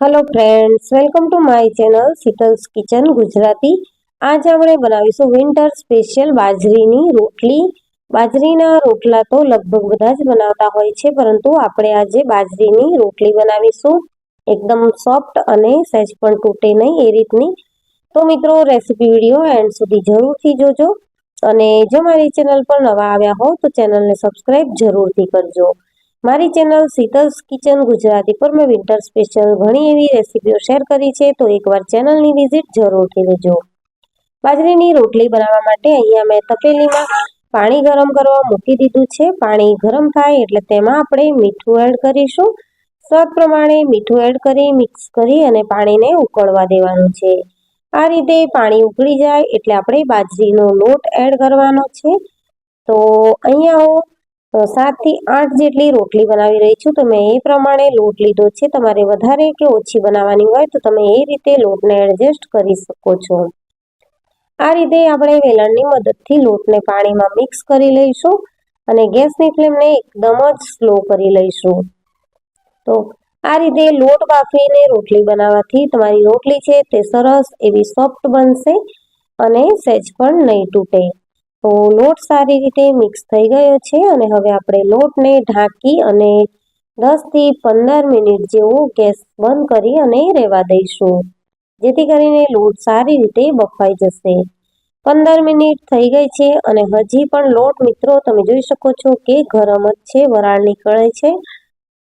Hello friends welcome to my channel Sheetal's kitchen Gujarati આજ આપણે બનાવીશું વિન્ટર સ્પેશિયલ બાજરીની રોટલી. બાજરીના રોટલા તો લગભગ બધા જ બનાવતા હોય છે, પરંતુ આપણે આજે બાજરીની રોટલી બનાવીશું. એકદમ સોફ્ટ અને સહેજ પણ તૂટે નહીં એ રીતની. તો મિત્રો રેસીપી વીડિયો એન્ડ સુધી જરૂરથી જોજો. અને જો મારી ચેનલ પર નવા આવ્યા હો, તો ચેનલને સબસ્ક્રાઈબ જરૂરથી કરજો. મારી ચેનલ શીતલ્સ કિચન ગુજરાતી પર મેં વિન્ટર સ્પેશિયલ ઘણી એવી રેસીપીઓ શેર કરી છે, તો એકવાર ચેનલની વિઝિટ જરૂરથી લેજો. બાજરીની રોટલી બનાવવા માટે અહીંયા મેં તપેલીમાં પાણી ગરમ કરવા મૂકી દીધું છે. પાણી ગરમ થાય એટલે તેમાં આપણે મીઠું એડ કરીશું. સ્વાદ પ્રમાણે મીઠું એડ કરી મિક્સ કરી અને પાણીને ઉકળવા દેવાનું છે. આ રીતે પાણી ઉકળી જાય એટલે આપણે બાજરીનો લોટ એડ કરવાનો છે. તો અહીંયા હું સાતથી આઠ જેટલી રોટલી બનાવી રહી છું, તો મેં એ પ્રમાણે લોટ લીધો છે. તમારે વધારે કે ઓછી બનાવવાની હોય, તો તમે એ રીતે લોટને એડજસ્ટ કરી શકો છો. આ રીતે આપણે વેલણની મદદથી લોટને પાણીમાં મિક્સ કરી લઈશું અને ગેસની ફ્લેમને એકદમ જ સ્લો કરી લઈશું. તો આ રીતે લોટ બાફીને રોટલી બનાવવાથી તમારી રોટલી છે તે સરસ એવી સોફ્ટ બનશે અને સહેજ પણ નહીં તૂટે. તો લોટ સારી રીતે મિક્સ થઈ ગયો છે અને હવે આપણે લોટને ઢાંકી અને દસથી પંદર મિનિટ જેવો ગેસ બંધ કરી અને રહેવા દઈશું. જેથી કરીને લોટ સારી રીતે બફાઈ જશે. પંદર મિનિટ થઈ ગઈ છે અને હજી પણ લોટ મિત્રો તમે જોઈ શકો છો કે ગરમ જ છે, વરાળ નીકળે છે.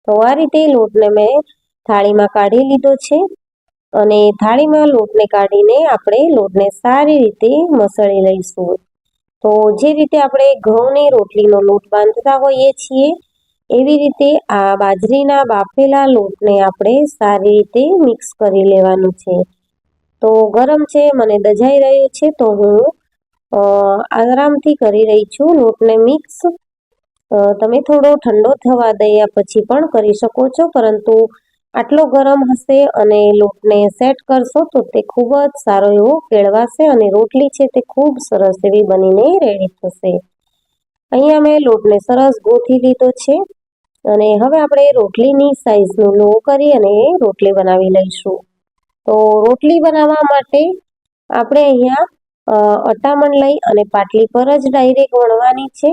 તો આ રીતે લોટને મેં થાળીમાં કાઢી લીધો છે અને થાળીમાં લોટને કાઢીને આપણે લોટને સારી રીતે મસળી લઈશું. તો જે રીતે આપણે ઘઉંની રોટલીનો લોટ બાંધતા હોઈએ છીએ, એવી રીતે આ બાજરીના બાફેલા લોટને આપણે સારી રીતે મિક્સ કરી લેવાનું છે. તો ગરમ છે, મને દજાઈ રહ્યું છે, તો હું આરામથી કરી રહી છું લોટને મિક્સ. તમે થોડો ઠંડો થવા દયા પછી પણ કરી શકો છો, પરંતુ આટલો ગરમ હશે અને લોટને સેટ કરશો તો તે ખૂબ જ સારો એવો કેળવાશે અને રોટલી છે તે ખૂબ સરસ એવી બનીને રેડી થશે. અહીંયા મેં લોટને સરસ ગોથી લીધો છે અને હવે આપણે રોટલીની સાઈઝનું લો કરી અને રોટલી બનાવી લઈશું. તો રોટલી બનાવવા માટે આપણે અહીંયા અટામણ લઈ અને પાટલી પર જ ડાયરેક્ટ વણવાની છે.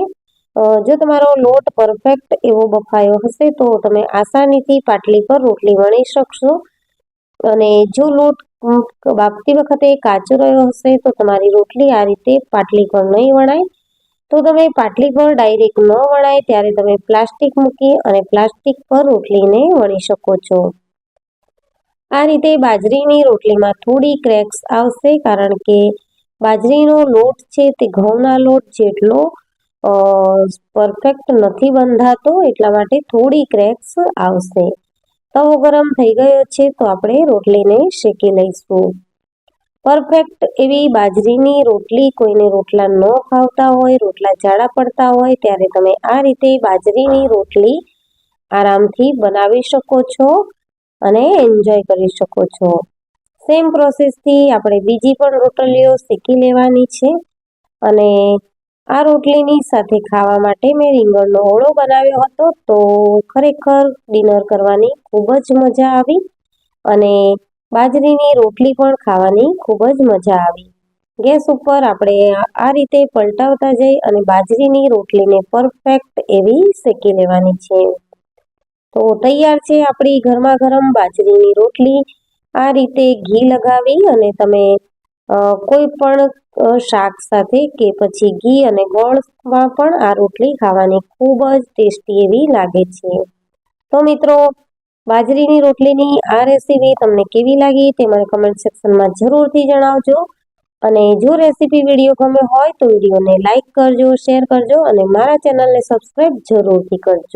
જો તમારો લોટ પરફેક્ટ એવો બફાયો હશે તો તમે આસાનીથી પાટલી પર રોટલી વણી શકશો. અને જો લોટ બાફતી વખતે કાચો રહ્યો હશે તો તમારી રોટલી આ રીતે પાટલી પર નહીં વણાય. તો તમે પાટલી પર ડાયરેક્ટ ન વણાય, ત્યારે તમે પ્લાસ્ટિક મૂકી અને પ્લાસ્ટિક પર રોટલીને વણી શકો છો. આ રીતે બાજરીની રોટલીમાં થોડી ક્રેક્સ આવશે, કારણ કે બાજરીનો લોટ છે તે ઘઉંના લોટ જેટલો પરફેક્ટ નથી બંધાતો એટલા માટે થોડી ક્રેક્સ આવશે. તવો ગરમ થઈ ગયો છે તો આપણે રોટલીને શેકી લઈશું. પરફેક્ટ એવી બાજરીની રોટલી કોઈને રોટલા ન ખાવતા હોય, રોટલા જાડા પડતા હોય, ત્યારે તમે આ રીતે બાજરીની રોટલી આરામથી બનાવી શકો છો અને એન્જોય કરી શકો છો. સેમ પ્રોસેસથી આપણે બીજી પણ રોટલીઓ શેકી લેવાની છે અને આ રોટલીની સાથે ખાવા માટે મેં રીંગણનો ઓળો બનાવ્યો હતો તો ખરેખર ડિનર કરવાની ખૂબ જ મજા આવી અને બાજરીની રોટલી પણ ખાવાની ખૂબ જ મજા આવી. ગેસ ઉપર આપણે આ રીતે પલટાવતા જઈ અને બાજરીની રોટલીને પરફેક્ટ એવી શેકી લેવાની છે. તો તૈયાર છે આપણી ગરમા ગરમ બાજરીની રોટલી. આ રીતે ઘી લગાવી અને તમે કોઈ પણ શાક સાથે કે પછી ઘી અને ગોળમાં પણ આ રોટલી ખાવાની ખૂબ જ ટેસ્ટી એવી લાગે છે. તો મિત્રો, બાજરીની રોટલીની આ રેસીપી તમને કેવી લાગી તે મને કમેન્ટ સેક્શનમાં જરૂરથી જણાવજો. અને જો રેસીપી વીડિયો ગમે હોય તો વિડીયોને લાઇક કરજો શેર કરજો અને મારા ચેનલને સબસ્ક્રાઈબ જરૂરથી કરજો.